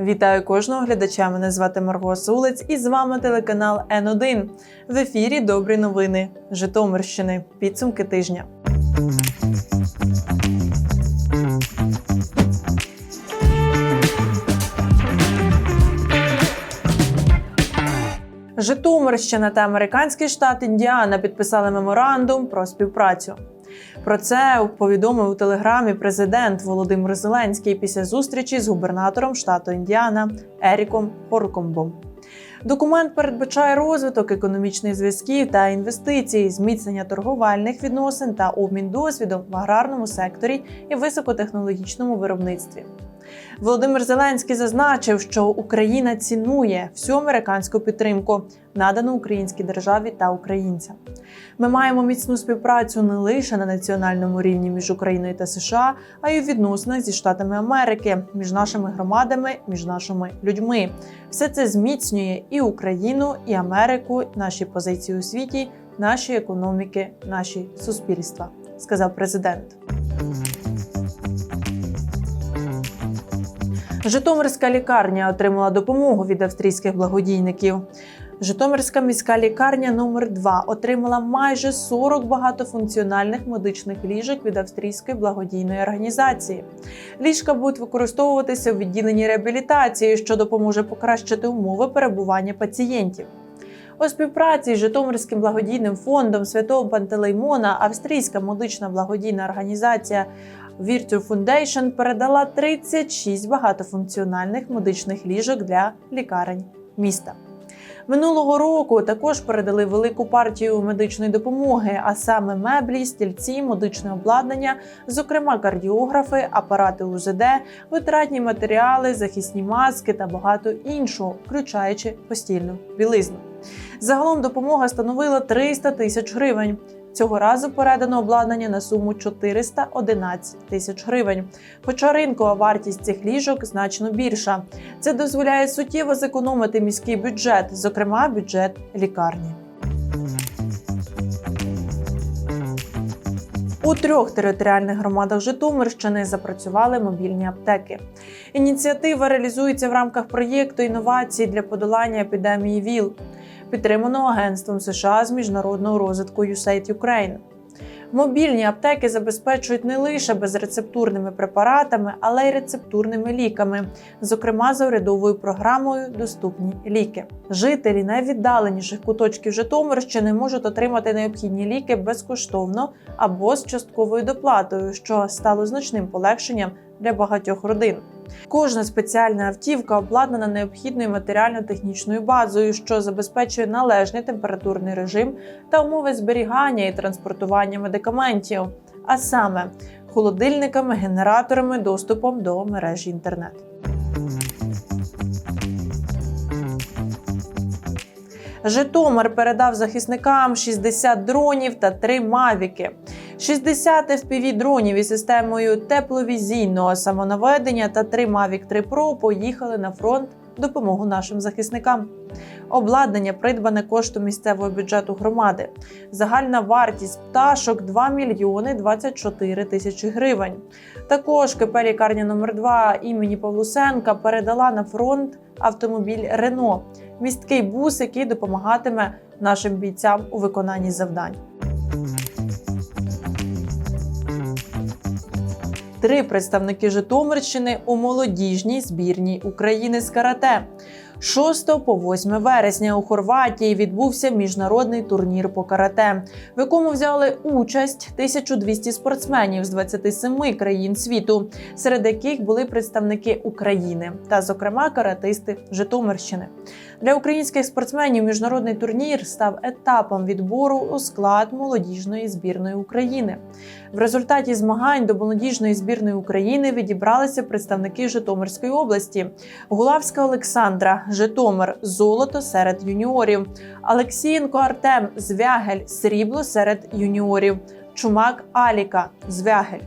Вітаю кожного глядача. Мене звати Марго Сулець, і з вами телеканал Н1. В ефірі Добрі новини Житомирщини. Підсумки тижня. Житомирщина та американський штат Індіана підписали меморандум про співпрацю. Про це повідомив у телеграмі президент Володимир Зеленський після зустрічі з губернатором штату Індіана Еріком Хоркомбом. Документ передбачає розвиток економічних зв'язків та інвестицій, зміцнення торговельних відносин та обмін досвідом в аграрному секторі і високотехнологічному виробництві. Володимир Зеленський зазначив, що Україна цінує всю американську підтримку, надану українській державі та українцям. Ми маємо міцну співпрацю не лише на національному рівні між Україною та США, а й у відносинах зі Штатами Америки, між нашими громадами, між нашими людьми. Все це зміцнює і Україну, і Америку, наші позиції у світі, наші економіки, наші суспільства, сказав президент. Житомирська лікарня отримала допомогу від австрійських благодійників. Житомирська міська лікарня номер 2 отримала майже 40 багатофункціональних медичних ліжок від австрійської благодійної організації. Ліжка будуть використовуватися у відділенні реабілітації, що допоможе покращити умови перебування пацієнтів. У співпраці з Житомирським благодійним фондом Святого Пантелеймона австрійська медична благодійна організація Virtue Foundation передала 36 багатофункціональних медичних ліжок для лікарень міста. Минулого року також передали велику партію медичної допомоги, а саме меблі, стільці, медичне обладнання, зокрема кардіографи, апарати УЗД, витратні матеріали, захисні маски та багато іншого, включаючи постільну білизну. Загалом допомога становила 300 тисяч гривень. Цього разу передано обладнання на суму 411 тисяч гривень. Хоча ринкова вартість цих ліжок значно більша. Це дозволяє суттєво зекономити міський бюджет, зокрема бюджет лікарні. У трьох територіальних громадах Житомирщини запрацювали мобільні аптеки. Ініціатива реалізується в рамках проєкту інновацій для подолання епідемії ВІЛ, підтриманого Агентством США з міжнародного розвитку USAID Ukraine. Мобільні аптеки забезпечують не лише безрецептурними препаратами, але й рецептурними ліками, зокрема за урядовою програмою Доступні ліки. Жителі найвіддаленіших куточків Житомирщини можуть отримати необхідні ліки безкоштовно або з частковою доплатою, що стало значним полегшенням для багатьох родин. Кожна спеціальна автівка обладнана необхідною матеріально-технічною базою, що забезпечує належний температурний режим та умови зберігання і транспортування медикаментів, а саме холодильниками, генераторами, доступом до мережі інтернет. Житомир передав захисникам 60 дронів та 3 мавіки. 60 fpv дронів із системою тепловізійного самонаведення та 3 Mavic 3 Pro поїхали на фронт допомогу нашим захисникам. Обладнання придбане коштом місцевого бюджету громади. Загальна вартість пташок 2 мільйони 24 тисячі гривень. Також КП лікарня номер 2 імені Павлусенка передала на фронт автомобіль Рено, місткий бус, який допомагатиме нашим бійцям у виконанні завдань. Три представники Житомирщини у молодіжній збірній України з карате. 6 по 8 вересня у Хорватії відбувся міжнародний турнір по карате, в якому взяли участь 1200 спортсменів з 27 країн світу, серед яких були представники України та, зокрема, каратисти Житомирщини. Для українських спортсменів міжнародний турнір став етапом відбору у склад молодіжної збірної України. В результаті змагань до молодіжної збірної України відібралися представники Житомирської області: Гулавська Олександра, Житомир, золото серед юніорів, Алексієнко Артем, Звягель, срібло серед юніорів, Чумак Аліка, Звягель.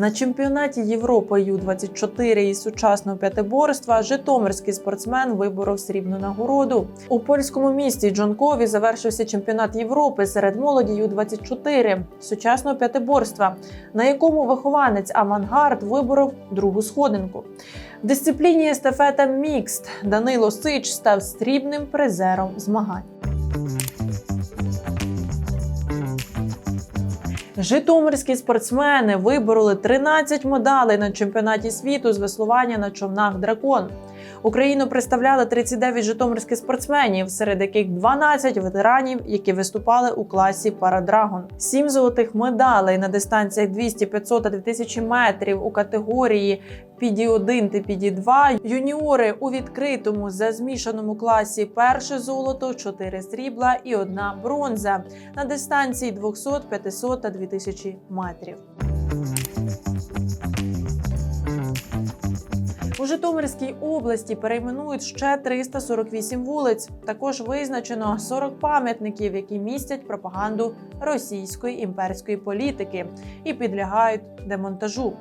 На чемпіонаті Європи Ю-24 із сучасного п'ятиборства житомирський спортсмен виборов срібну нагороду. У польському місті Джонкові завершився чемпіонат Європи серед молоді Ю-24 сучасного п'ятиборства, на якому вихованець Авангард виборов другу сходинку. В дисципліні естафета мікст Данило Сич став срібним призером змагань. Житомирські спортсмени вибороли 13 медалей на чемпіонаті світу з веслування на човнах Дракон. Україну представляли 39 житомирських спортсменів, серед яких 12 ветеранів, які виступали у класі Парадрагон. Сім золотих медалей на дистанціях 200, 500 та 2000 метрів у категорії PD-1 та PD-2. Юніори у відкритому за змішаному класі перше золото, 4 срібла і одна бронза на дистанції 200, 500 та 2000 метрів. У Житомирській області перейменують ще 348 вулиць. Також визначено 40 пам'ятників, які містять пропаганду російської імперської політики і підлягають демонтажу.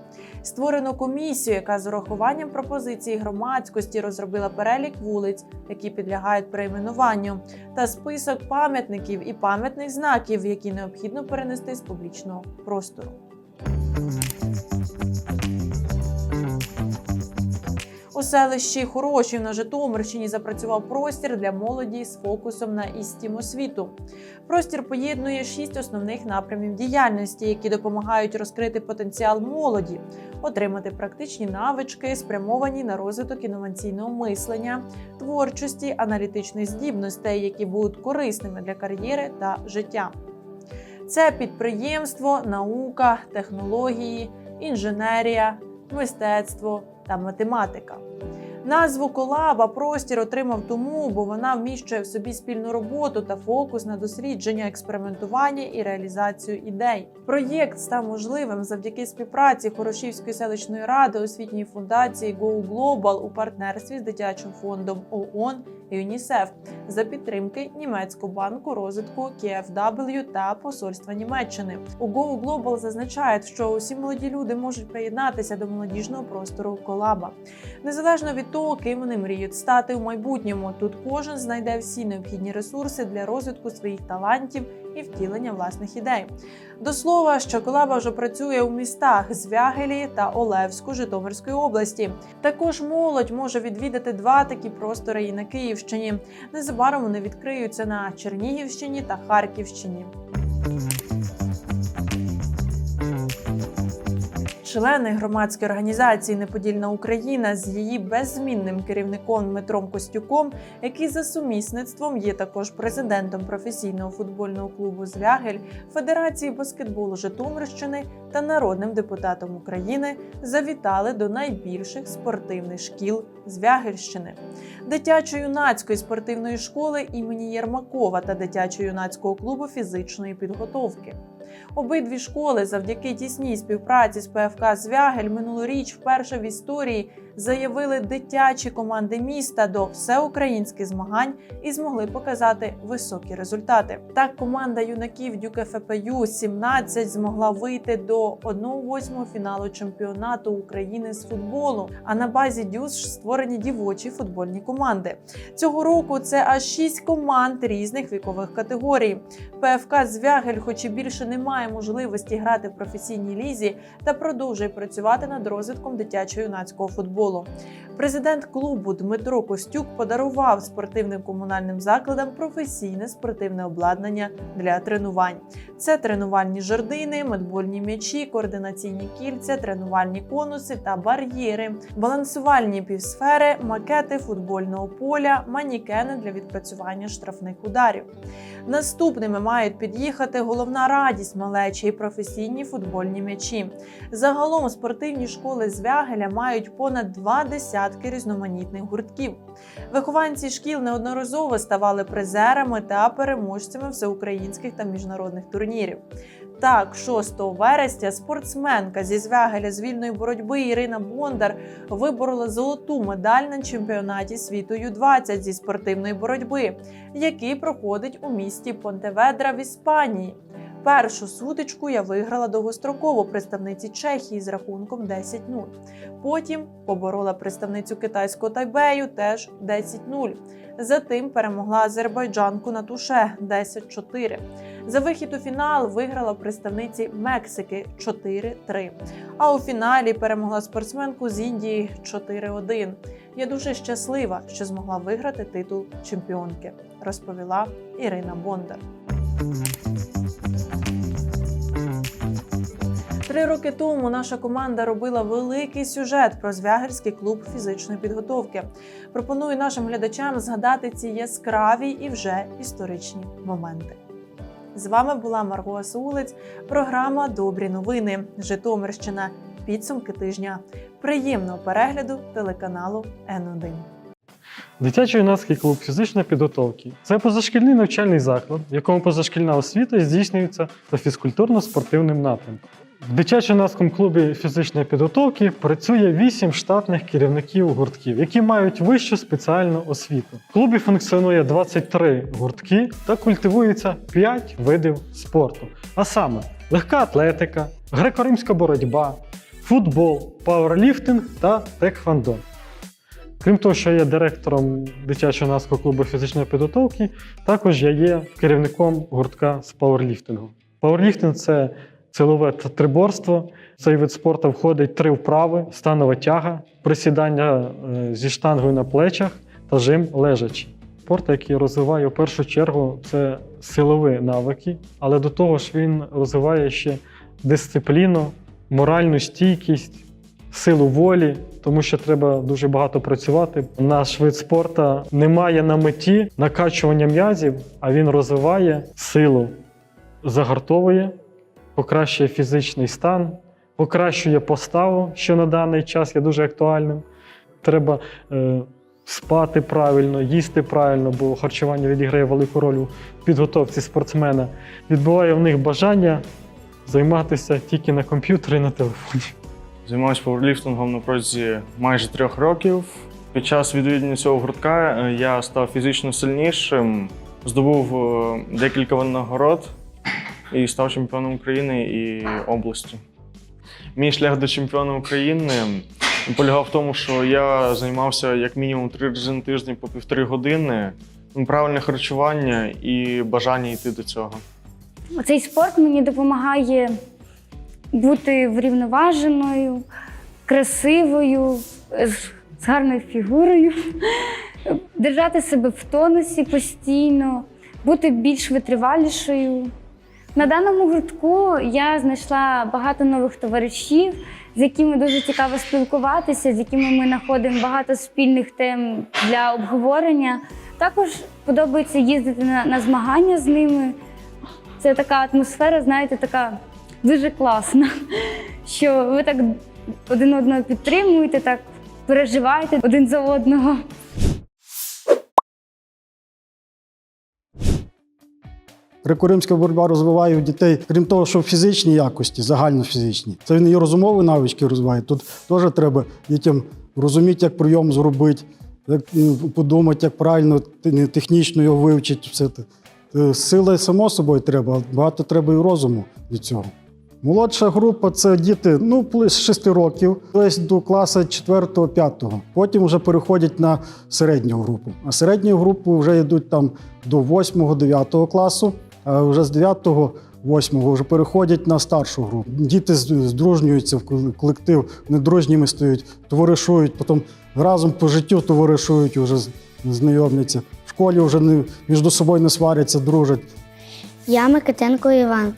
Створено комісію, яка з урахуванням пропозицій громадськості розробила перелік вулиць, які підлягають перейменуванню, та список пам'ятників і пам'ятних знаків, які необхідно перенести з публічного простору. У селищі Хорошів на Житомирщині запрацював простір для молоді з фокусом на істім освіту. Простір поєднує шість основних напрямів діяльності, які допомагають розкрити потенціал молоді, отримати практичні навички, спрямовані на розвиток інноваційного мислення, творчості, аналітичних здібностей, які будуть корисними для кар'єри та життя. Це підприємство, наука, технології, інженерія, мистецтво та математика. Назву колаба простір отримав тому, бо вона вміщує в собі спільну роботу та фокус на дослідження, експериментування і реалізацію ідей. Проєкт став можливим завдяки співпраці Хорошівської селищної ради, освітньої фундації Go Global у партнерстві з дитячим фондом ООН ЮНІСЕФ за підтримки німецького банку розвитку KfW та посольства Німеччини. У Go Global зазначають, що усі молоді люди можуть приєднатися до молодіжного простору колаба. Незалежно від того, ким вони мріють стати у майбутньому, тут кожен знайде всі необхідні ресурси для розвитку своїх талантів і втілення власних ідей. До слова, що колаба вже працює у містах Звягелі та Олевську Житомирської області. Також молодь може відвідати два такі простори і на Київщині. Незабаром вони відкриються на Чернігівщині та Харківщині. Члени громадської організації Неподільна Україна з її беззмінним керівником Дмитром Костюком, який за сумісництвом є також президентом професійного футбольного клубу Звягель, Федерації баскетболу Житомирщини та народним депутатом України, завітали до найбільших спортивних шкіл Звягельщини, дитячо-юнацької спортивної школи імені Єрмакова та дитячо-юнацького клубу фізичної підготовки. Обидві школи завдяки тісній співпраці з ПФК Звягель минулоріч вперше в історії заявили дитячі команди міста до всеукраїнських змагань і змогли показати високі результати. Так, команда юнаків Дюк ФПЮ 17 змогла вийти до 1-8 фіналу чемпіонату України з футболу. А на базі Дюс створені дівочі футбольні команди. Цього року це аж 6 команд різних вікових категорій. ПФК Звягель, хоч і більше не має можливості грати в професійній лізі, та продовжує працювати над розвитком дитячо-юнацького футболу. Президент клубу Дмитро Костюк подарував спортивним комунальним закладам професійне спортивне обладнання для тренувань. Це тренувальні жердини, медбольні м'ячі, координаційні кільця, тренувальні конуси та бар'єри, балансувальні півсфери, макети футбольного поля, манікени для відпрацювання штрафних ударів. Наступними мають під'їхати головна радість малечі і професійні футбольні м'ячі. Загалом спортивні школи Звягеля мають понад два десятки різноманітних гуртків. Вихованці шкіл неодноразово ставали призерами та переможцями всеукраїнських та міжнародних турнірів. Так, 6 вересня спортсменка зі Звягеля з вільної боротьби Ірина Бондар виборола золоту медаль на чемпіонаті світу Ю-20 зі спортивної боротьби, який проходить у місті Понтеведра в Іспанії. Першу сутичку я виграла довгостроково представниці Чехії з рахунком 10-0. Потім поборола представницю китайського Тайбею теж 10-0. Затим перемогла азербайджанку на туше 10-4. За вихід у фінал виграла представниці Мексики 4-3. А у фіналі перемогла спортсменку з Індії 4-1. Я дуже щаслива, що змогла виграти титул чемпіонки, розповіла Ірина Бондар. Три роки тому наша команда робила великий сюжет про Звягельський клуб фізичної підготовки. Пропоную нашим глядачам згадати ці яскраві і вже історичні моменти. З вами була Марго Асулець, програма Добрі новини. Житомирщина. Підсумки тижня. Приємного перегляду телеканалу Н1. Дитячо-юнацький клуб фізичної підготовки це позашкільний навчальний заклад, в якому позашкільна освіта здійснюється за фізкультурно-спортивним напрямком. В дитячо-юнацькому клубі фізичної підготовки працює 8 штатних керівників гуртків, які мають вищу спеціальну освіту. В клубі функціонує 23 гуртки та культивується 5 видів спорту, а саме легка атлетика, греко-римська боротьба, футбол, пауерліфтинг та теквондо. Крім того, що я є директором дитячого наского клубу фізичної підготовки, також я є керівником гуртка з пауерліфтингу. Пауерліфтинг це силове триборство. Цей вид спорту входить три вправи: станова тяга, присідання е, зі штангою на плечах та жим лежачи. Спорт, який розвиває в першу чергу, це силові навики, але до того ж він розвиває ще дисципліну, моральну стійкість, силу волі, тому що треба дуже багато працювати. Наш вид спорту не має на меті накачування м'язів, а він розвиває силу, загартовує, покращує фізичний стан, покращує поставу, що на даний час є дуже актуальним. Треба е, спати правильно, їсти правильно, бо харчування відіграє велику роль у підготовці спортсмена. Відбуває в них бажання займатися тільки на комп'ютері і на телефоні. Займаюся пауерліфтингом на протязі майже трьох років. Під час відвідування цього гуртка е, я став фізично сильнішим, здобув е, декілька нагород і став чемпіоном України і області. Мій шлях до чемпіона України полягав в тому, що я займався як мінімум три рази на тиждень по півтори години, правильне харчування і бажання йти до цього. Цей спорт мені допомагає бути врівноваженою, красивою, з, гарною фігурою, держати себе в тонусі постійно, бути більш витривалішою. На даному гуртку я знайшла багато нових товаришів, з якими дуже цікаво спілкуватися, з якими ми знаходимо багато спільних тем для обговорення. Також подобається їздити на, на змагання з ними. Це така атмосфера, знаєте, така дуже класна, що ви так один одного підтримуєте, так переживаєте один за одного. Греко-римська боротьба розвиває у дітей, крім того, що фізичні якості, загальнофізичні. Це він і розумові навички розвиває. Тут теж треба дітям розуміти, як прийом зробити, як ну, подумати, як правильно технічно його вивчити. Все це. Е, Сили само собою треба, а багато треба і розуму для цього. Молодша група це діти ну, з 6 років, тобто до класу 4-5. Потім вже переходять на середню групу. А середню групу вже йдуть там до 8-9 класу, а вже з 9 8 вже переходять на старшу групу. Діти здружнюються в кол- колектив, недружніми стають, товаришують, потім разом по життю товаришують, вже знайомляться. В школі вже не, між собою не сваряться, дружать. Я Микитенко Іван.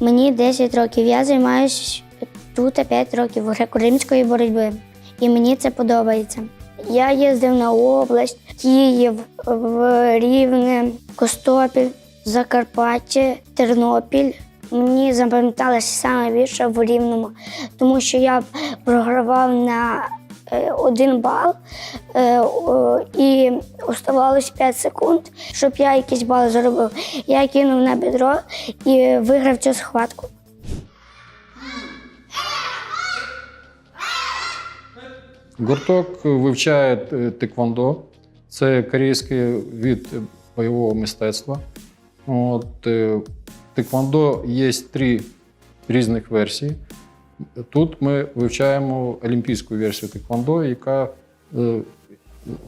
Мені 10 років. Я займаюся тут 5 років греко-римської боротьби. І мені це подобається. Я їздив на область, Київ, в Рівне, Костопіль, Закарпаття, Тернопіль. Мені запам'яталося саме більше в Рівному, тому що я програвав на один бал е, і оставалось 5 секунд, щоб я якийсь бал зробив. Я кинув на бедро і виграв цю схватку. Гурток вивчає е, теквондо. Це корейський від бойового мистецтва. От, е, Теквондо є три різних версії. Тут ми вивчаємо олімпійську версію теквондо, яка е,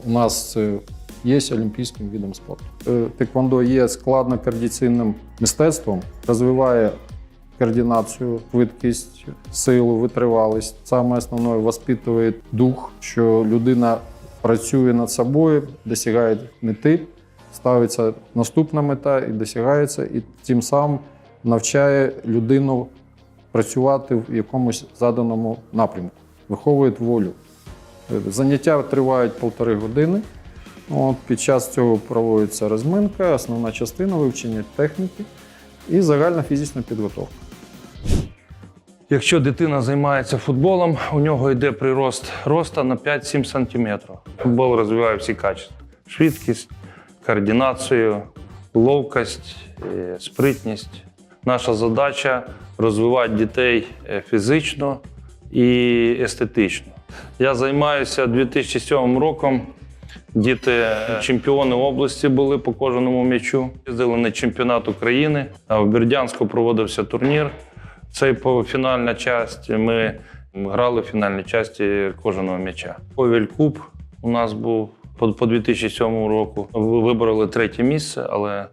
у нас е, є олімпійським видом спорту. Е, Теквондо є складно-координаційним мистецтвом, розвиває координацію, швидкість, силу, витривалість. Саме основне воспитує дух, що людина працює над собою, досягає мети, ставиться наступна мета і досягається, і тим самим навчає людину працювати в якомусь заданому напрямку, виховує волю. Е, Заняття тривають півтори години. От, під час цього проводиться розминка, основна частина вивчення техніки і загальна фізична підготовка. Якщо дитина займається футболом, у нього йде прирост роста на 5-7 см. Футбол розвиває всі качества: швидкість, координацію, ловкость, е, спритність. Наша задача розвивати дітей е, фізично і естетично. Я займаюся 2007 роком. Діти е, чемпіони області були по кожному м'ячу. Їздили на чемпіонат України. А в Бердянську проводився турнір. Це фінальна частина. Ми грали в фінальній часті кожного м'яча. Повіль Куб у нас був по, по 2007 року. Ви- Вибороли третє місце, але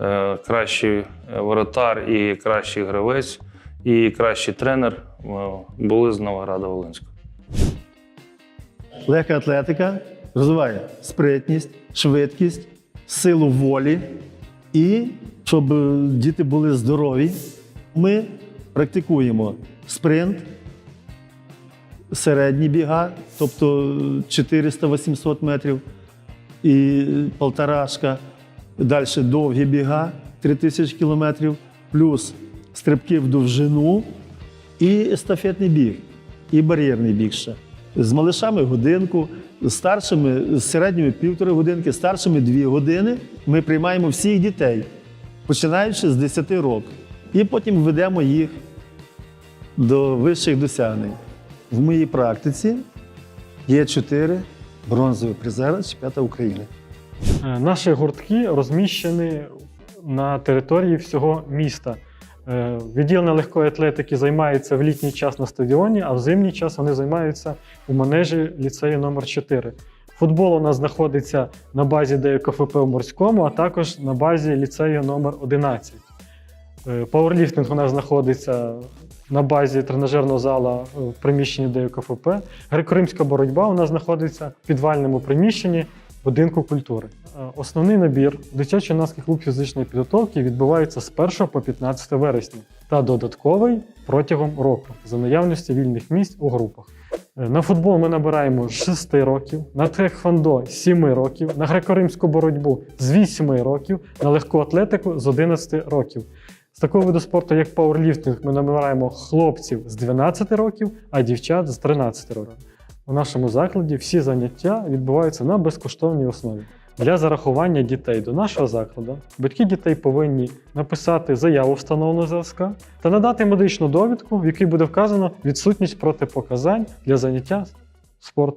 е, кращий воротар і кращий гравець, і кращий тренер е, були з Новограда Волинського. Легка атлетика розвиває спритність, швидкість, силу волі. І щоб е, діти були здорові, ми практикуємо спринт, середні біга, тобто 400-800 метрів і полторашка. Далі довгі біга 3000 кілометрів, плюс стрибки в довжину і естафетний біг, і бар'єрний біг ще. З малишами годинку, старшими, з середніми півтори годинки, старшими дві години. Ми приймаємо всіх дітей, починаючи з 10 років. І потім ведемо їх до вищих досягнень. В моїй практиці є чотири бронзові призери чемпіоната України. Наші гуртки розміщені на території всього міста. Е, Відділення легкої атлетики займається в літній час на стадіоні, а в зимній час вони займаються у манежі ліцею номер 4 Футбол у нас знаходиться на базі ДКФП в Морському, а також на базі ліцею номер 11 Е, Пауерліфтинг у нас знаходиться на базі тренажерного зала в приміщенні ДКФП. Греко-римська боротьба у нас знаходиться в підвальному приміщенні будинку культури. Е, Основний набір дитячо-юнацький клуб фізичної підготовки відбувається з 1 по 15 вересня та додатковий протягом року за наявності вільних місць у групах. Е, На футбол ми набираємо з 6 років, на тхеквондо з 7 років, на греко-римську боротьбу з 8 років, на легку атлетику з 11 років. З такого виду спорту, як пауерліфтинг, ми набираємо хлопців з 12 років, а дівчат з 13 років. У нашому закладі всі заняття відбуваються на безкоштовній основі. Для зарахування дітей до нашого закладу батьки дітей повинні написати заяву встановленого зразка та надати медичну довідку, в якій буде вказано відсутність протипоказань для заняття спортом.